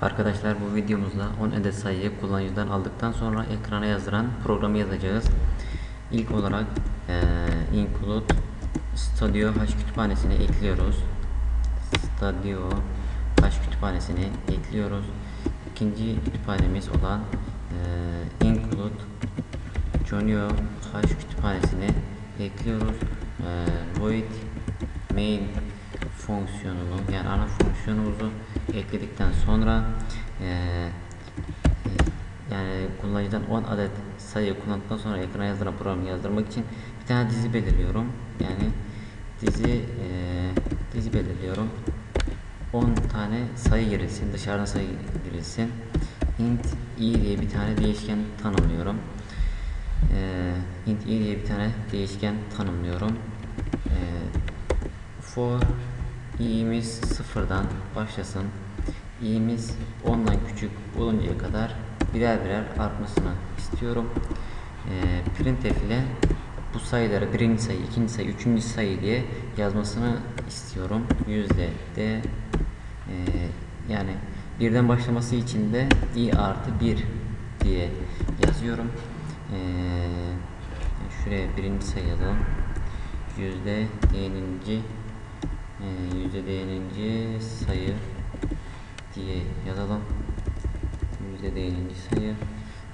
Arkadaşlar bu videomuzda 10 adet sayıyı kullanıcıdan aldıktan sonra ekrana yazdıran programı yazacağız. İlk olarak eee include Stadio H kütüphanesini ekliyoruz. Stadio H kütüphanesini ekliyoruz. İkinci kütüphanemiz olan eee include Jonio H kütüphanesini ekliyoruz. Eee void main fonksiyonunu yani ana fonksiyonumuzu ekledikten sonra eee, e, yani kullanıcıdan 10 adet sayı kullandıktan sonra ekrana yazdıran programı yazdırmak için bir tane dizi belirliyorum. Yani dizi eee, dizi belirliyorum. 10 tane sayı girilsin, dışarıdan sayı girilsin. int i diye bir tane değişken tanımlıyorum. Eee int i diye bir tane değişken tanımlıyorum. Eee for i'miz sıfırdan başlasın. i'miz 10'dan küçük oluncaya kadar birer birer artmasını istiyorum. Eee printf ile bu sayıları birinci sayı, ikinci sayı, üçüncü sayı diye yazmasını istiyorum. Yüzde de eee, yani birden başlaması için de i artı 1 diye yazıyorum. Eee, şuraya birinci sayı yazalım. Yüzde eee, yüzde değininci sayı diye yazalım. Yüzde değininci sayı.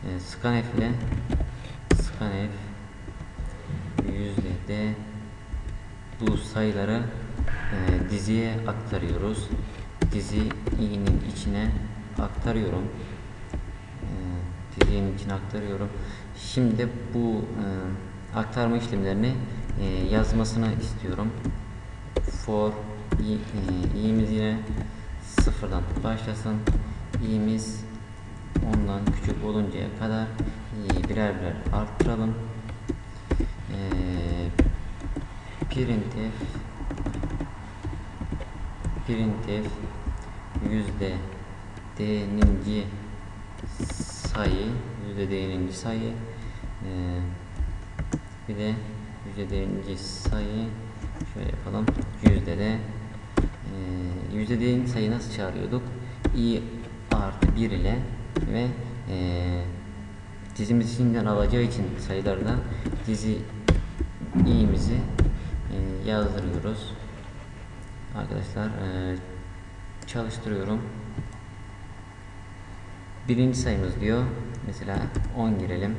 Eee, scanf ile scanf yüzde de bu sayıları e, diziye aktarıyoruz. Dizi i'nin içine aktarıyorum. E, dizinin içine aktarıyorum. Şimdi bu e, aktarma işlemlerini e, yazmasını istiyorum. For i, e, yine sıfırdan başlasın. i'miz ondan küçük oluncaya kadar i'yi birer birer arttıralım. Eee printf printf yüzde d'ninci sayı yüzde d'ninci sayı eee, bir de yüzde d'ninci sayı şöyle yapalım yüzde de eee, yüzde d'ninci sayı nasıl çağırıyorduk i artı 1 ile ve eee dizimiz içinden alacağı için sayılardan dizi i'mizi e, yazdırıyoruz. Arkadaşlar e, çalıştırıyorum. Birinci sayımız diyor. Mesela 10 girelim.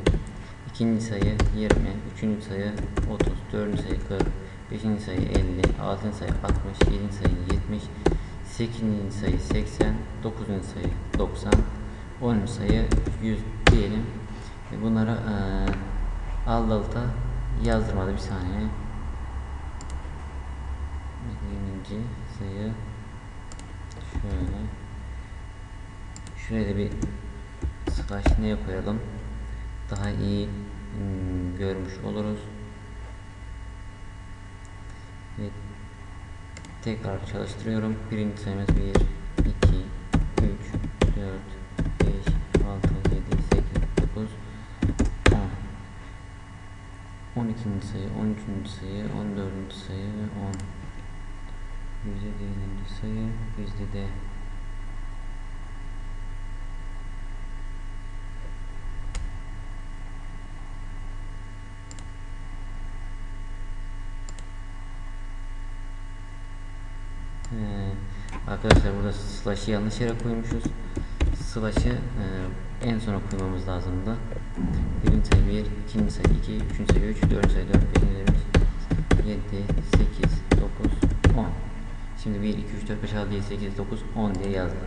İkinci sayı 20, üçüncü sayı 30, dördüncü sayı 40, beşinci sayı 50, altıncı sayı 60, yedinci sayı 70, sekizinci sayı 80, dokuzuncu sayı 90, onuncu sayı 100 diyelim. E, Bunları e, alt alta yazdırmadı bir saniye. Birinci sayı şöyle şuraya da bir slash neye koyalım daha iyi hmm, görmüş oluruz ve tekrar çalıştırıyorum birinci sayımız 1 2 3 4 5 6 7 8 9 10 12. sayı, 13. sayı, 14. sayı, 10. Yüzde değininci sayı, yüzde de arkadaşlar burada slash'ı yanlış yere koymuşuz. Slash'ı e, en sona koymamız lazımdı. Birinci sayı 1, ikinci sayı 2, üçüncü sayı 3, dördüncü sayı 4, beşinci sayı 5, 7, 8, 9, 10. Şimdi 1, 2, 3, 4, 5, 6, 7, 8, 9, 10 diye yazdım.